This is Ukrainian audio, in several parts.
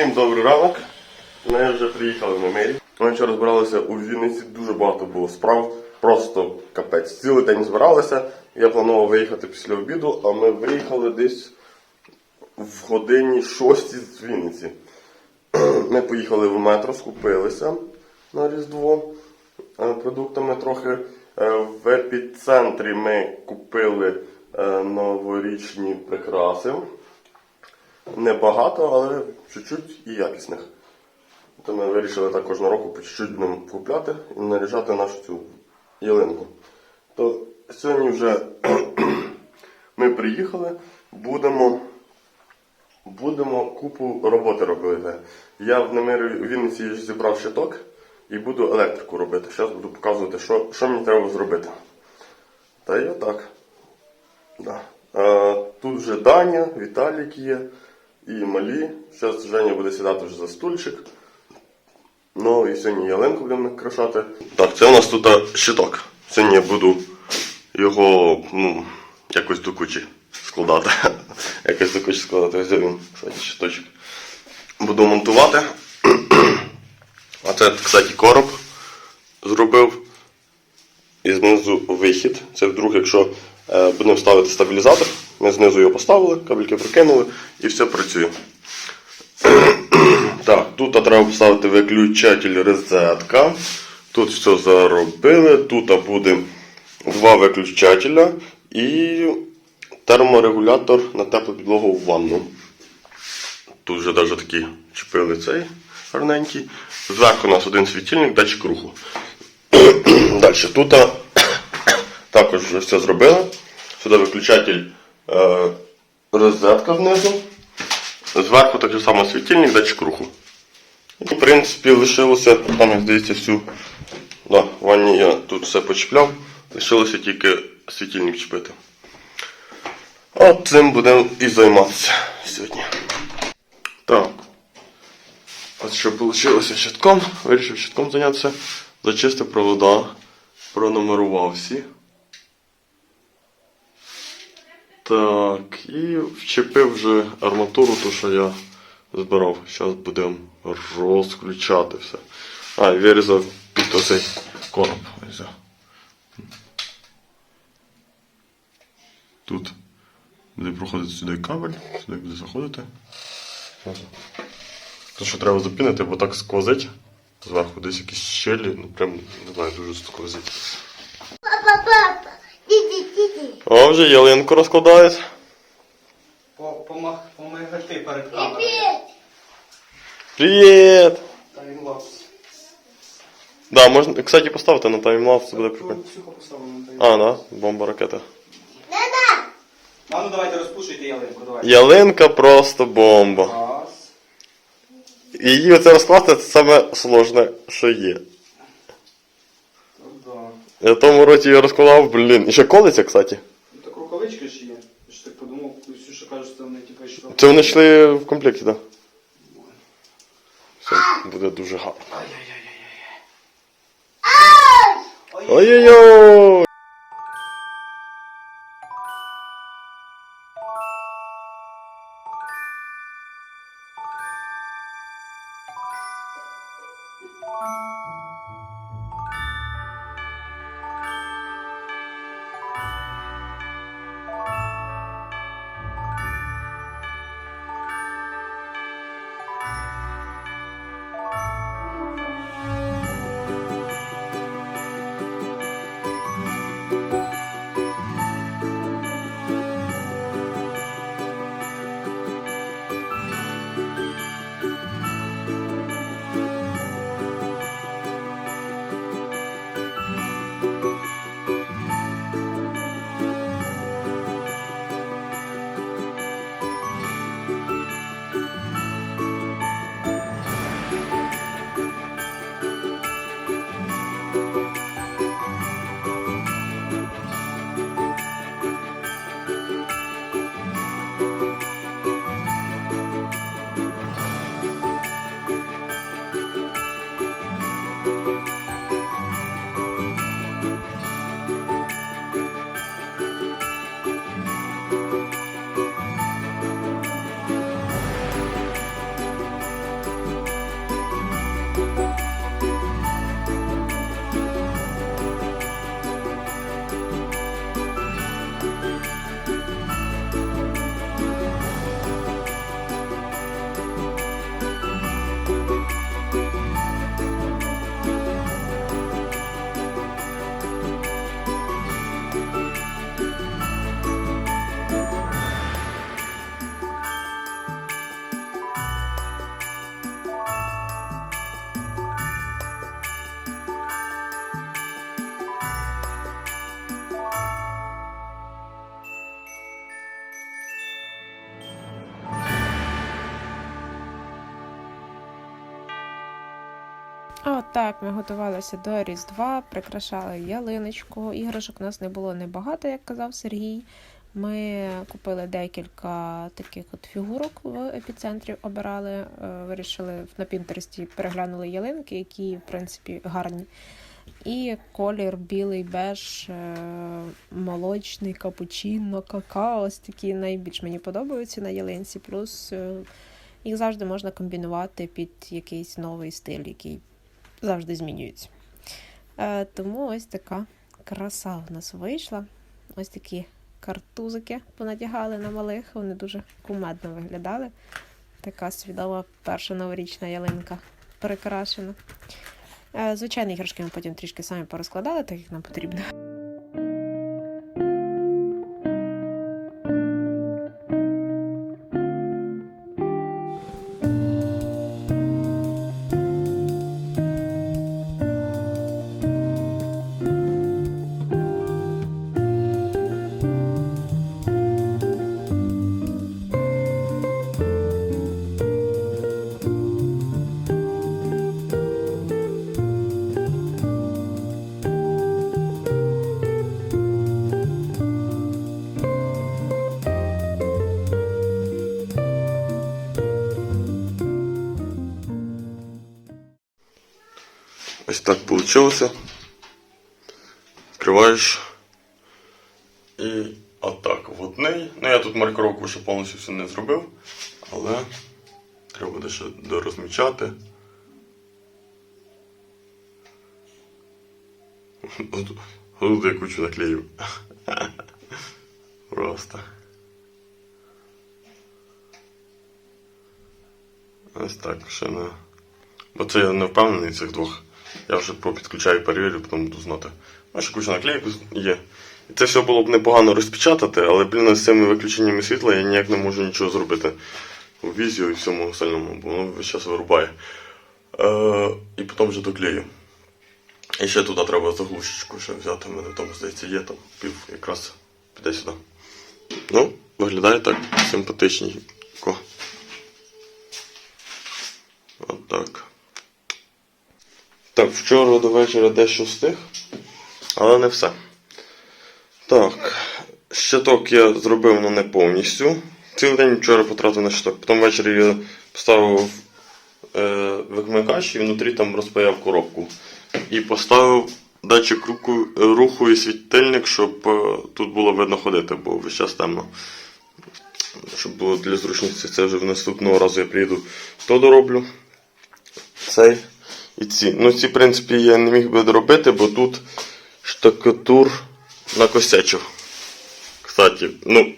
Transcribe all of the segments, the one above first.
Всім добрий ранок. Ми вже приїхали в Немирі. Ми вчора збиралися у Вінниці, дуже багато було справ. Просто капець. Цілий день збиралися. Я планував виїхати після обіду, а ми виїхали десь в годині 6 з Вінниці. Ми поїхали в метро, скупилися на Різдво е, продуктами трохи. Е, В епіцентрі ми купили е, новорічні прикраси. Небагато, але чуть-чуть і якісних. То ми вирішили також на року по чуть-чуть будемо купляти і наряжати нашу цю ялинку. То сьогодні вже ми приїхали, будемо, будемо купу роботи робити. Я в Немирі у Вінниці зібрав щиток і буду електрику робити. Зараз буду показувати, що, що мені треба зробити. Та й отак. Да. Тут вже Даня, Віталік є і малі. Зараз Женя буде сідати вже за стульчик. Ну і сьогодні ялинку будемо накрашати. Так, це у нас тут щиток. Сьогодні я буду його ну, якось до кучі складати. якось до кучі складати. Ось він, кстати, щиточок. Буду монтувати. а це, кстати, короб зробив. І знизу вихід. Це вдруг, якщо е, будемо ставити стабілізатор, ми знизу його поставили, кабельки прокинули і все працює. так, тут треба поставити виключатель розетка. Тут все заробили. Тут буде два виключателя і терморегулятор на теплу підлогу в ванну. Тут вже навіть такі чіпили цей гарненький. Зверху у нас один світильник, датчик руху. Далі тут також вже все зробили. Сюди виключатель розетка знизу. Зверху так само світильник, датчик руху. І, в принципі, лишилося, там, як здається, всю да, ванні я тут все почіпляв. Лишилося тільки світильник чіпити. От цим будемо і займатися сьогодні. Так. От що вийшло щитком. Вирішив щитком зайнятися. Зачистив провода, пронумерував всі. Так, і вчепив вже арматуру, ту, що я збирав. Зараз будемо розключати все. А, і вирізав під оцей короб. Тут буде проходити сюди кабель, сюди буде заходити. Тут що треба запінити, бо так сквозить. Зверху десь якісь щелі, ну прям не знаю, дуже сквозить. О, вже ялинку розкладають. По- помах- Помагати перед камерою. Привет. Привіт! Таймлапс. Да, можна, кстати, поставити на таймлапс, це буде прикольно. На. А, да, бомба ракета. Да-да. А ну давайте розпушуйте ялинку, давайте. Ялинка просто бомба. Раз. Її оце розкласти це саме сложне, що є. Ну. Я в тому році її розкладав, блін. І ще колиться, кстати аптечка ще є. Я ж так подумав, всю, що кажуть, це вони типу ще. Це вони йшли в комплекті, так? Да? Все буде дуже гарно. Ой-ой-ой! Так, ми готувалися до Різдва, прикрашали ялиночку. Іграшок у нас не було небагато, як казав Сергій. Ми купили декілька таких от фігурок в епіцентрі, обирали, е, вирішили на Пінтересті переглянули ялинки, які, в принципі, гарні. І колір білий, беж, е, молочний, капучино, какао. Ось такі найбільш мені подобаються на ялинці. Плюс е, їх завжди можна комбінувати під якийсь новий стиль, який завжди змінюється. Е, тому ось така краса в нас вийшла. Ось такі картузики понадягали на малих, вони дуже кумедно виглядали. Така свідома перша новорічна ялинка прикрашена. Е, Звичайно, іграшки ми потім трішки самі порозкладали, так як нам потрібно. Ось так вийшло. Відкриваєш. І отак водний. Ну я тут маркировку ще повністю все не зробив, але треба буде ще дорозмічати. Тут я кучу наклеїв. Просто. Ось так ще не. Бо це я не впевнений цих двох. Я вже попідключаю, перевірю, потім буду знати. Ну, ще куча наклейок є. І це все було б непогано розпечатати, але, блін, з цими виключеннями світла я ніяк не можу нічого зробити у візіо і всьому остальному, бо воно весь час вирубає. Е, і потім вже доклею. І ще туди треба заглушечку ще взяти. У мене там, здається, є там пів якраз піде сюди. Ну, виглядає так симпатичненько. От так. Вчора до вечора дещо встиг, але не все. Так, щиток я зробив але не повністю. Цілий день вчора потратив на щиток. Потім ввечері я поставив е, вимикач і внутрі там розпаяв коробку. І поставив датчик руху, руху і світильник, щоб е, тут було видно ходити, бо весь час темно. Щоб було для зручності, це вже в наступного разу я приїду, то дороблю. Цей і ці. Ну, ці, в принципі, я не міг би доробити, бо тут штукатур накосячив. Кстати, ну,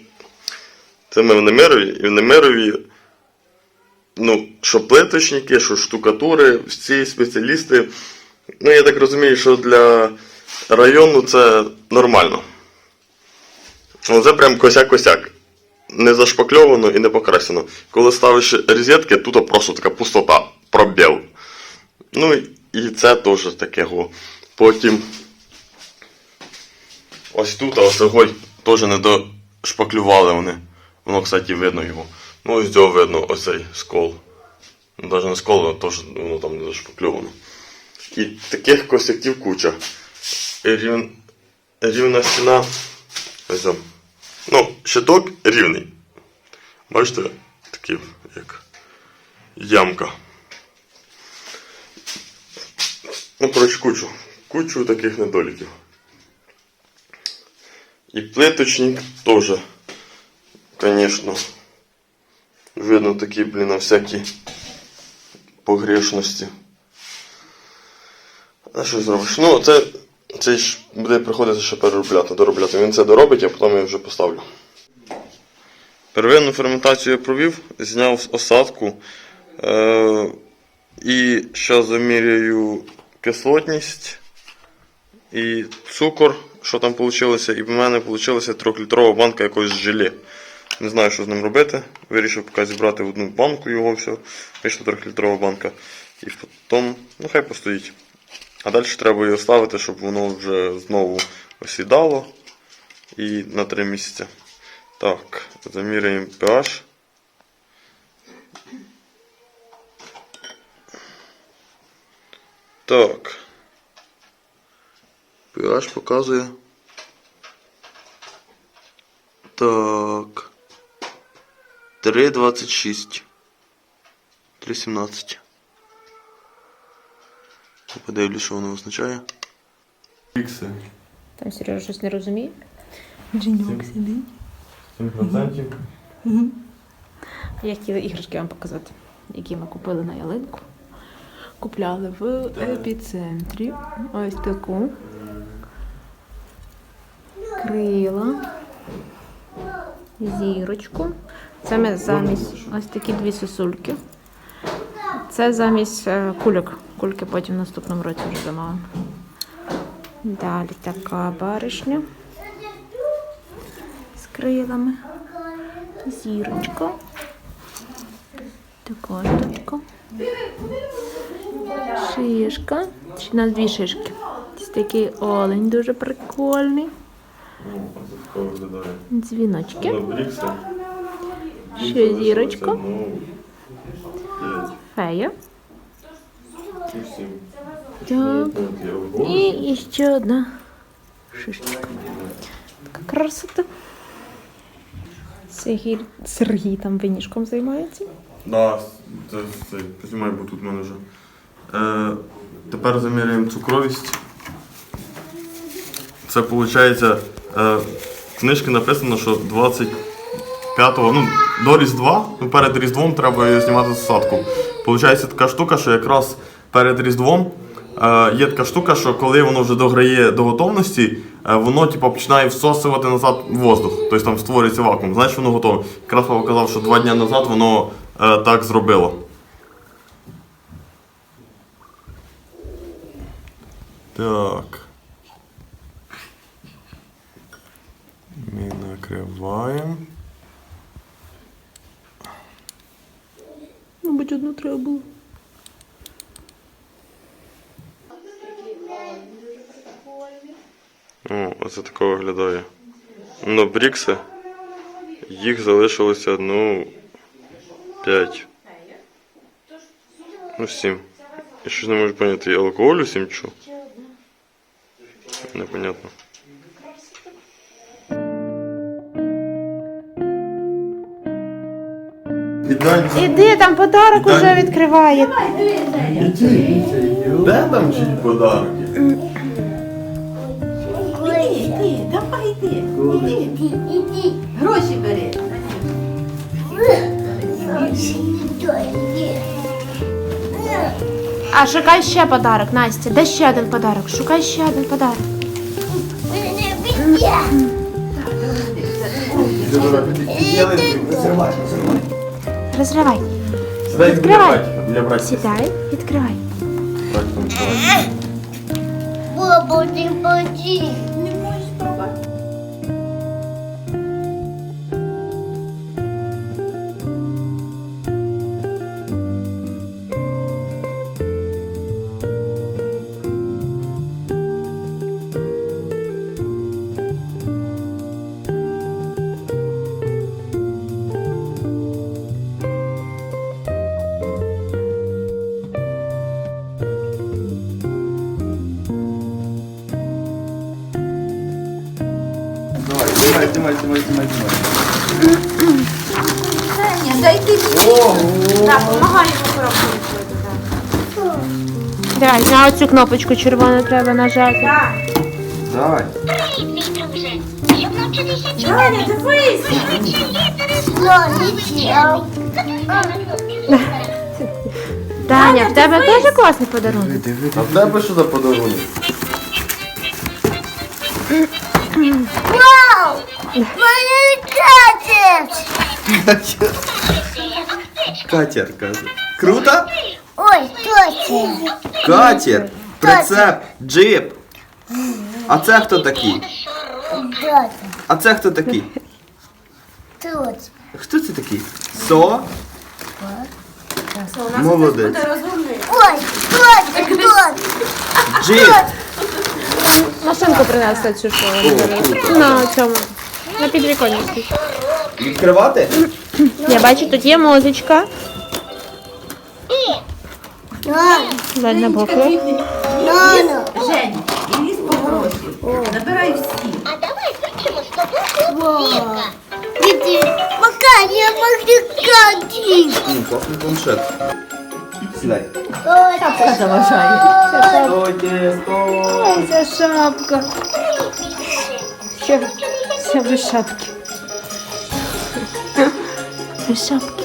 це ми в Немирові, і в Немирові, ну, що плиточники, що штукатури, всі спеціалісти. Ну, я так розумію, що для району це нормально. Ну, це прям косяк-косяк. Не зашпакльовано і не покрасено. Коли ставиш розетки, тут просто така пустота, пробіл. Ну і- це теж таке. Го. Потім ось тут, а теж не дошпаклювали вони. Воно, кстати, видно його. Ну, ось цього видно оцей скол. Навіть не скол, а теж воно там не дошпакльовано. І таких косяків куча. Рів... Рівна стіна. Ось. Ну, щиток рівний. Бачите, такий, як ямка. Ну, коротше, кучу. Кучу таких недоліків. І плиточник теж, звісно. Видно такі, блін, всякі погрешності. А що зробиш? Ну, це, це ж буде приходити ще переробляти, доробляти. Він це доробить, а потім я вже поставлю. Первинну ферментацію я провів, зняв осадку. Е- і ще заміряю кислотність і цукор, що там вийшло. І в мене вийшла 3-літрова банка якогось желе. Не знаю, що з ним робити. Вирішив поки зібрати в одну банку його все. Вийшла 3-літрова банка. І потім, ну хай постоїть. А далі треба його ставити, щоб воно вже знову осідало. І на 3 місяці. Так, заміряємо pH. Так. PH показує. Так. 3,26. 3,17. Я Подивлюсь, що воно означає. Ікси. Там Сережа щось не розуміє. 7%. Я хотіла іграшки вам показати, які ми купили на ялинку. Купляли в епіцентрі. Ось таку. Крила. Зірочку. Це ми замість ось такі дві сосульки. Це замість е, кульок. Кульки потім в наступному році вже замовимо. Далі така баришня з крилами. Зірочка. Така штучка. Шишка. Ще У нас дві шишки. Ось такий олень дуже прикольний. Дзвіночки. Ще зірочка. Фея. Так. І ще одна шишечка. Така красота. Сергій, Сергій там винішком займається. Да, це, це знімай, бо тут в мене вже. Е, тепер заміряємо цукровість. Це виходить, е, в книжці написано, що 25-го, ну, до Різдва, ну, перед Різдвом треба знімати засадку. Получається така штука, що якраз перед Різдвом е, є така штука, що коли воно вже дограє до готовності, е, воно типу, починає всосувати назад воздух, тобто там створюється вакуум. Значить воно готове. Якраз папа казав, що два дні назад воно е, так зробило. Так. Ми накриваємо. Мабуть, одну треба було. О, оце тако виглядає. Ну, брікси. Їх залишилося, ну. 5. Ну, 7. Я щось не можу поняти, алкоголю 7 чи? Непонятно. Іди, там подарок уже відкриває. Де там чиї подарки? Іди, давай йди. Іди, гроші бери. А шукай ще подарок, Настя. Де ще один подарок? Шукай ще один подарок. Розривай. Сідай Відкривай. Для братів. Сідай, відкривай. Так, там, так. Баба, ты поди. Не знімай, знімай, знімай, знімай. Таня, дай ти Так, допомагай йому відкрити. Давай, на оцю кнопочку червону треба нажати. Давай. Таня, дивись. В тебе теж класний подарунок. А в тебе що за подарунок? Вау! Моя катец! Катер, каже. Круто? Ой, точно. Катер, прицеп, джип. А це хто такий? А це хто такий? точно. Хто це такий? Со? Молодець. Ой, точно, точно. Джип. Машинку принесли цю що. На цьому. На підвіконні. Відкривати? Я бачу, тут є музичка. Мама. Дай на боки. Мама. Жень, і ліз по гроші. Набирай всі. Вау. Иди. Пока я могу М, Класний планшет. Сідай. Шапка заважає. Ой, ця шапка. Ще, ще без шапки. Без шапки.